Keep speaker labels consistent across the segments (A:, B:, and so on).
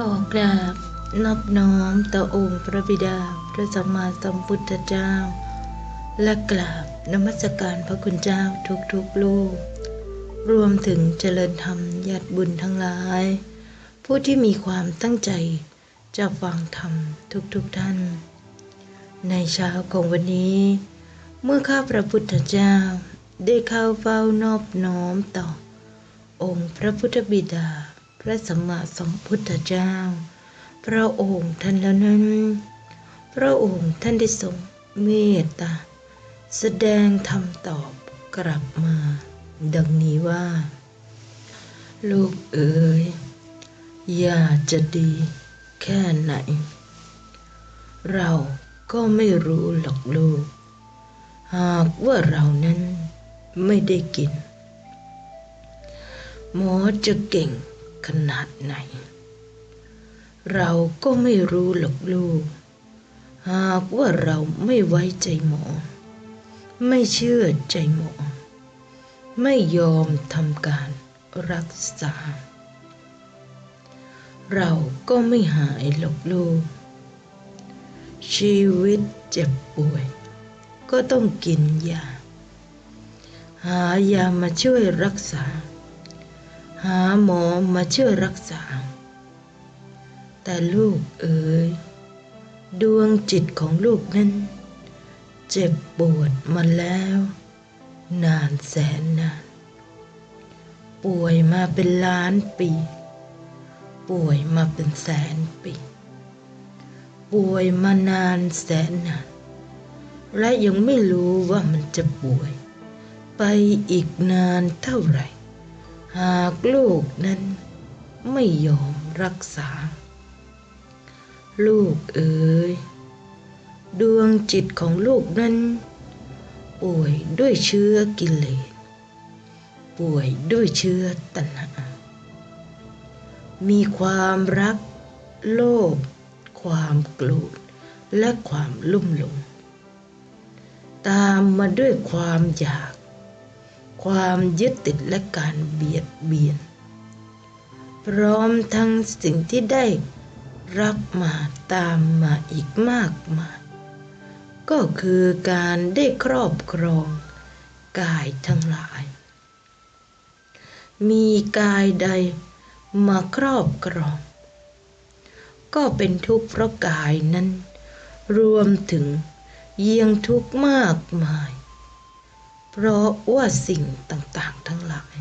A: ขอกราบนอบน้อมต่อองค์พระบิดาพระสัมมาสัมพุทธเจ้า และกราบนมัสการพระคุณเจ้าทุกๆลูก รวมถึงเจริญธรรมญาติบุญทั้งหลาย ผู้ที่มีความตั้งใจจะฟังธรรมทุกๆท่าน ในเช้าของวันนี้ เมื่อข้าพระพุทธเจ้าได้เข้าเฝ้านอบน้อมต่อ องค์พระพุทธบิดา ระสัมมาสัมพุทธเจ้า พระองค์ท่านแล้วนั้น พระองค์ท่านได้ทรงเมตตา แสดงธรรมตอบกลับมา ดังนี้ว่า ลูกเอ๋ยอยาจะดีแค่ไหน เราก็ไม่รู้หรอกลูก หากว่าเรานั้นไม่ได้กิน หมอจะเก่ง ขนาดไหน เราก็ไม่รู้หรอกลูก หากว่าเราไม่ไว้ใจหมอ ไม่เชื่อใจหมอ ไม่ยอมทำการรักษา เราก็ไม่หายหรอกลูก ชีวิตเจ็บป่วย ก็ต้องกินยา หายามาช่วยรักษา หาหมอมาช่วยรักษา แต่ลูกเอ๋ยดวงจิตของลูกนั้น เจ็บปวดมาแล้ว นานแสนนาน ป่วยมาเป็นล้านปี ป่วยมาเป็นแสนปี ป่วยมานานแสนนาน และยังไม่รู้ว่ามันจะป่วย ไปอีกนานเท่าไหร่ หากลูกนั้นไม่ยอมรักษา ลูกเอ๋ยดวงจิตของลูกนั้น ป่วยด้วยเชื้อกิเลส ป่วยด้วยเชื้อตัณหา มีความรัก โลภความโกรธและความลุ่มหลงตามมาด้วยความอยาก ความยึดติดและการเบียดเบียน พร้อมทั้งสิ่งที่ได้รับมาตามมาอีกมากมาย ก็คือการได้ครอบครองกายทั้งหลาย มีกายใดมาครอบครอง ก็เป็นทุกข์เพราะกายนั้น รวมถึงยังทุกข์มากมาย เพราะว่าสิ่งต่างๆทั้งหลาย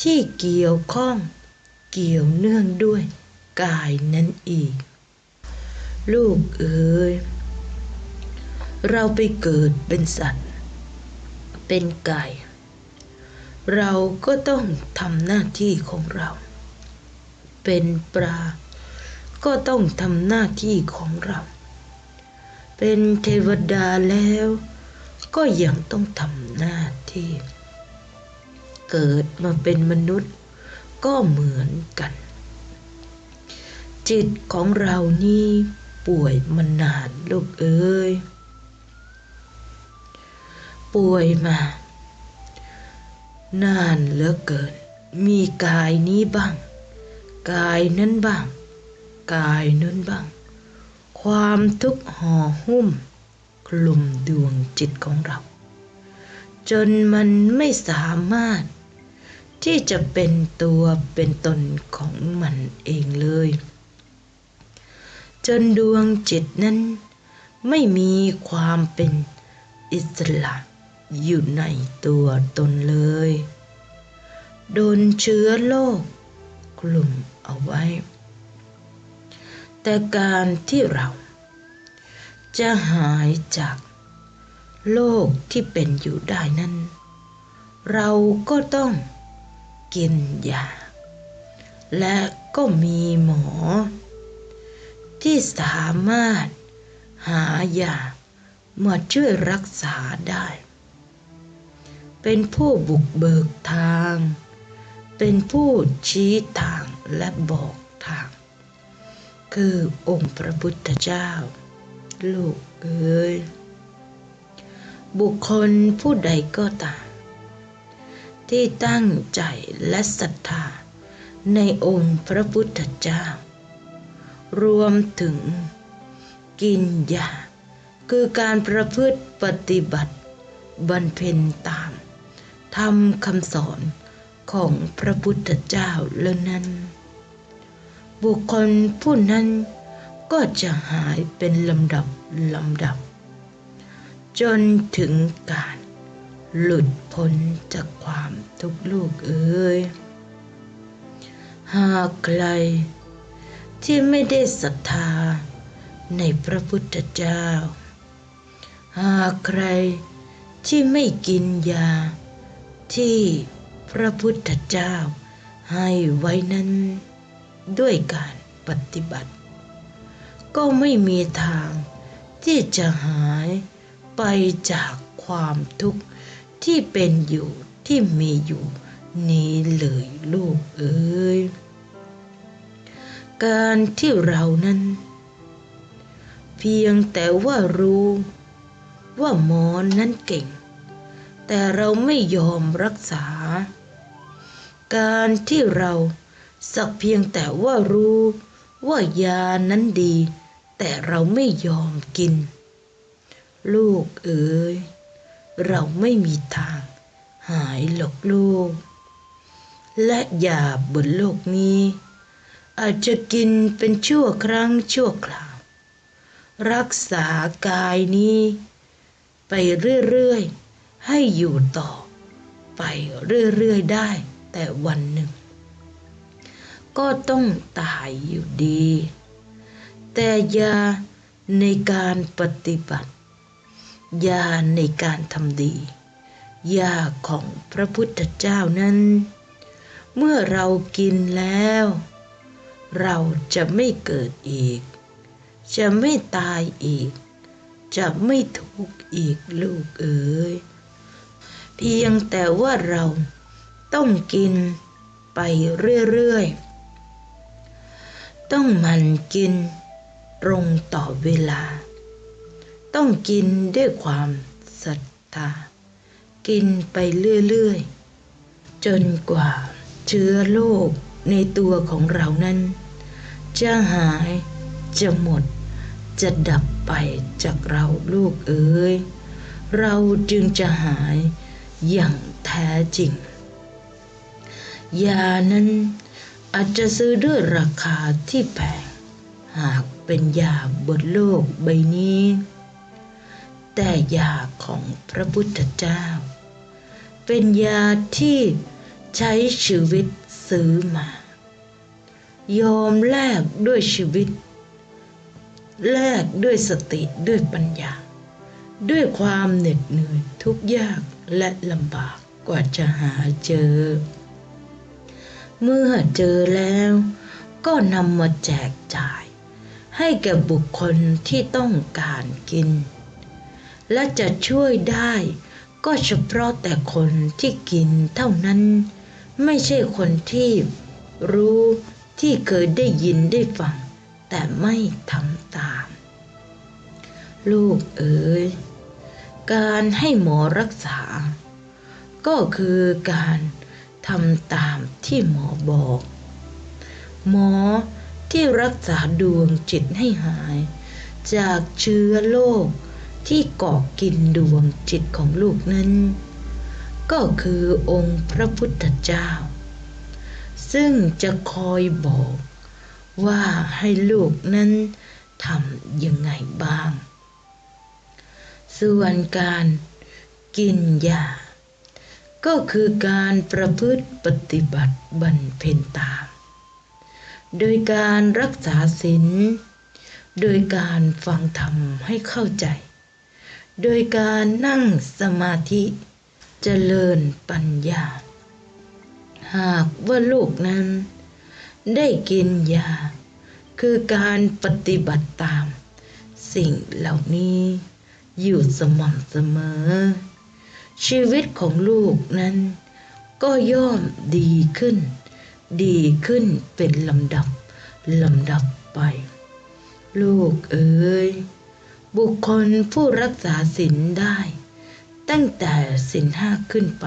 A: ที่เกี่ยวข้องเกี่ยวเนื่องด้วยกายนั่นเองลูกเอ๋ยเราไปเกิดเป็นสัตว์ เป็นไก่ เราก็ต้องทำหน้าที่ของเรา เป็นปลา ก็ต้องทำหน้าที่ของเรา เป็นเทวดาแล้ว ก็ยังต้องทำหน้าที่ เกิดมาเป็นมนุษย์ก็เหมือนกัน จิตของเรานี่ป่วยมานานลูกเอ้ย ป่วยมา นานเหลือเกิน มีกายนี้บ้าง กายนั้นบ้าง กายนั้นบ้าง ความทุกข์ห่อหุ้ม ลุมดวงจิตของเรา จนมันไม่สามารถ ที่จะเป็นตัวเป็นตนของมันเองเลย จนดวงจิตนั้นไม่มีความเป็นอิสระอยู่ในตัวตนเลย โดนเชื้อโรคกลุ่มเอาไว้ แต่การที่เรา จะหายจากโรคที่เป็นอยู่ได้นั้น เราก็ต้องกินยา และก็มีหมอ ที่สามารถหายามาช่วยรักษาได้ เป็นผู้บุกเบิกทาง เป็นผู้ชี้ทางและบอกทาง คือองค์พระพุทธเจ้า ลูกเอ๋ยบุคคลผู้ใดก็ตามที่ตั้งใจและศรัทธาในองค์พระพุทธเจ้า รวมถึงกินยาคือการประพฤติปฏิบัติบรรเพ็ญตามทำคำสอนของพระพุทธเจ้าแล้วนั้น บุคคลผู้นั้น ก็จะหายเป็นลำดับลำดับ จนถึงการหลุดพ้นจากความทุกข์ลูกเอ้ยหากใครที่ไม่ได้ศรัทธาในพระพุทธเจ้า หากใครที่ไม่กินยาที่พระพุทธเจ้าให้ไว้นั้นด้วยการปฏิบัติ ก็ไม่มีทาง ที่จะหายไปจากความทุกข์ที่เป็นอยู่ที่มีอยู่นี้เลยลูกเอ้ย การที่เรานั้น เพียงแต่ว่ารู้ว่าหมอนั้นเก่ง แต่เราไม่ยอมรักษา การที่เราสักเพียงแต่ว่ารู้ว่ายานั้นดี แต่เราไม่ยอมกิน ลูกเอ๋ยเราไม่มีทาง หายหรอกลูก และยาบนโลกนี้ อาจจะกินเป็นชั่วครั้งชั่วคราว รักษากายนี้ ไปเรื่อยๆ ให้อยู่ต่อ ไปเรื่อยๆ ได้แต่วันหนึ่ง ก็ต้องตายอยู่ดี แต่ยาในการปฏิบัติ ยาในการทำดี ยาของพระพุทธเจ้านั้น เมื่อเรากินแล้ว เราจะไม่เกิดอีก จะไม่ตายอีก จะไม่ทุกข์อีกลูกเอ๋ยเพียงแต่ว่าเราต้องกินไปเรื่อยๆ ต้องหมันกิน ตรงต่อเวลา ต้องกินด้วยความศรัทธา กินไปเรื่อยๆ จนกว่าเชื้อโรคในตัวของเรานั้น จะหายจะหมด จะดับไปจากเราลูกเอ๋ยเราจึงจะหายอย่างแท้จริง ยานั้นอาจจะซื้อด้วยราคาที่แพง หากเป็นยาบนโลกใบนี้ แต่ยาของพระพุทธเจ้า เป็นยาที่ใช้ชีวิตซื้อมา ยอมแลกด้วยชีวิต แลกด้วยสติด้วยปัญญา ด้วยความเหน็ดเหนื่อยทุกยากและลำบากกว่าจะหาเจอ เมื่อเจอแล้วก็นำมาแจกจ่าย ให้แก่บุคคลที่ต้องการกิน และจะช่วยได้ก็เฉพาะแต่คนที่กินเท่านั้น ไม่ใช่คนที่รู้ที่เคยได้ยินได้ฟัง แต่ไม่ทำตาม ลูกเอ๋ยการให้หมอรักษา ก็คือการทำตามที่หมอบอก หมอ ที่รักษาดวงจิตให้หาย จากเชื้อโรคที่เกาะกินดวงจิตของลูกนั้น ก็คือองค์พระพุทธเจ้า ซึ่งจะคอยบอกว่าให้ลูกนั้นทำยังไงบ้าง ส่วนการกินยา ก็คือการประพฤติปฏิบัติบรรเพ็ญตาม โดยการรักษาศีล โดยการฟังธรรมให้เข้าใจ โดยการนั่งสมาธิเจริญปัญญา หากว่าลูกนั้น ได้กินยา คือการปฏิบัติตาม สิ่งเหล่านี้อยู่สม่ำเสมอ ชีวิตของลูกนั้นก็ย่อมดีขึ้น ดีขึ้นเป็นลำดับลำดับไป ลูกเอ๋ยบุคคลผู้รักษาศีลได้ ตั้งแต่ศีลห้าขึ้นไป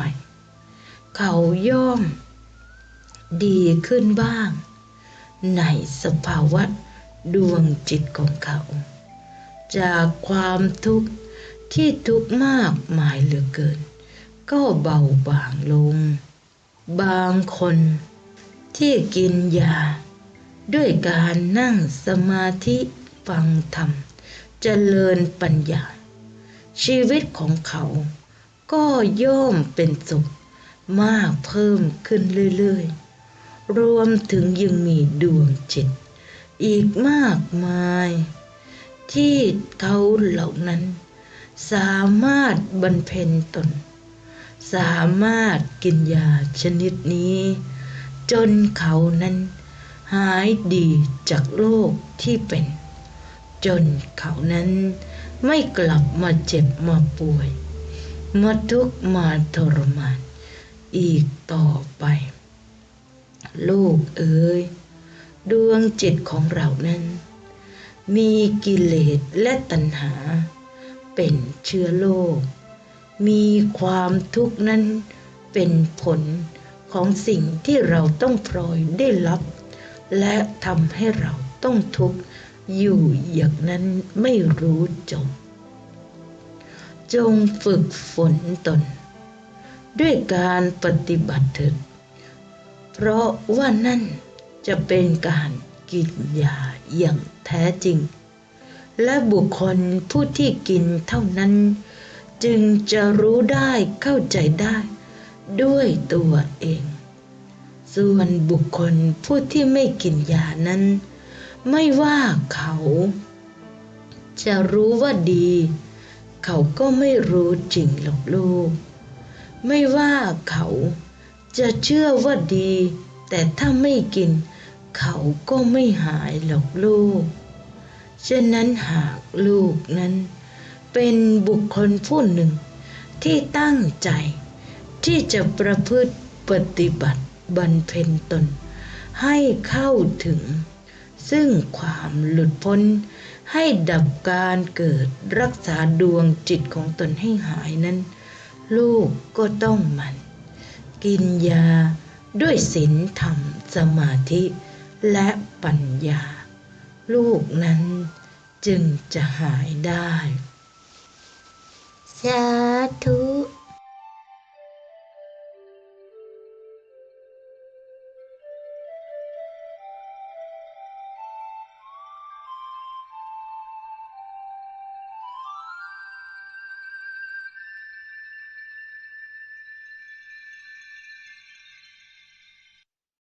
A: เขาย่อม ดีขึ้นบ้าง ในสภาวะดวงจิตของเขา จากความทุกข์ที่ทุกข์มากมายเหลือเกิน ก็เบาบางลง บางคน ที่กินยา ด้วยการนั่งสมาธิฟังธรรม เจริญปัญญา ชีวิตของเขาก็ย่อมเป็นสุขมากเพิ่มขึ้นเรื่อยๆ รวมถึงยังมีดวงจิต อีกมากมาย ที่เขาเหล่านั้น สามารถบรรเพ็ญตน สามารถกินยาชนิดนี้ จนเขานั้น หายดีจากโรคที่เป็น จนเขานั้นไม่กลับมาเจ็บมาป่วย มาทุกข์มาทรมาน อีกต่อไป ลูกเอ๋ยดวงจิตของเรานั้น มีกิเลสและตัณหา เป็นเชื้อโรคมีความทุกข์นั้นเป็นผล ของสิ่งที่เราต้องพลอยได้รับ และทำให้เราต้องทุกข์อยู่อย่างนั้นไม่รู้จบ จงฝึกฝนตน ด้วยการปฏิบัติเถิดเพราะว่านั่นจะเป็นการกินยาอย่างแท้จริง และบุคคลผู้ที่กินเท่านั้น จึงจะรู้ได้เข้าใจได้ ด้วยตัวเอง ส่วนบุคคลผู้ที่ไม่กินยานั้น ไม่ว่าเขา จะรู้ว่าดี เขาก็ไม่รู้จริงหรอกลูก ไม่ว่าเขาจะเชื่อว่าดี แต่ถ้าไม่กิน เขาก็ไม่หายหรอกลูก ฉะนั้นหากลูกนั้น เป็นบุคคลผู้หนึ่งที่ตั้งใจ ที่จะประพฤติปฏิบัติบรรเพ็ญตน ให้เข้าถึง ซึ่งความหลุดพ้น ให้ดับการเกิดรักษาดวงจิตของตนให้หายนั้น ลูกก็ต้องมัน กินยาด้วยศีลธรรมสมาธิและปัญญา ลูกนั้นจึงจะหายได้
B: สาธุ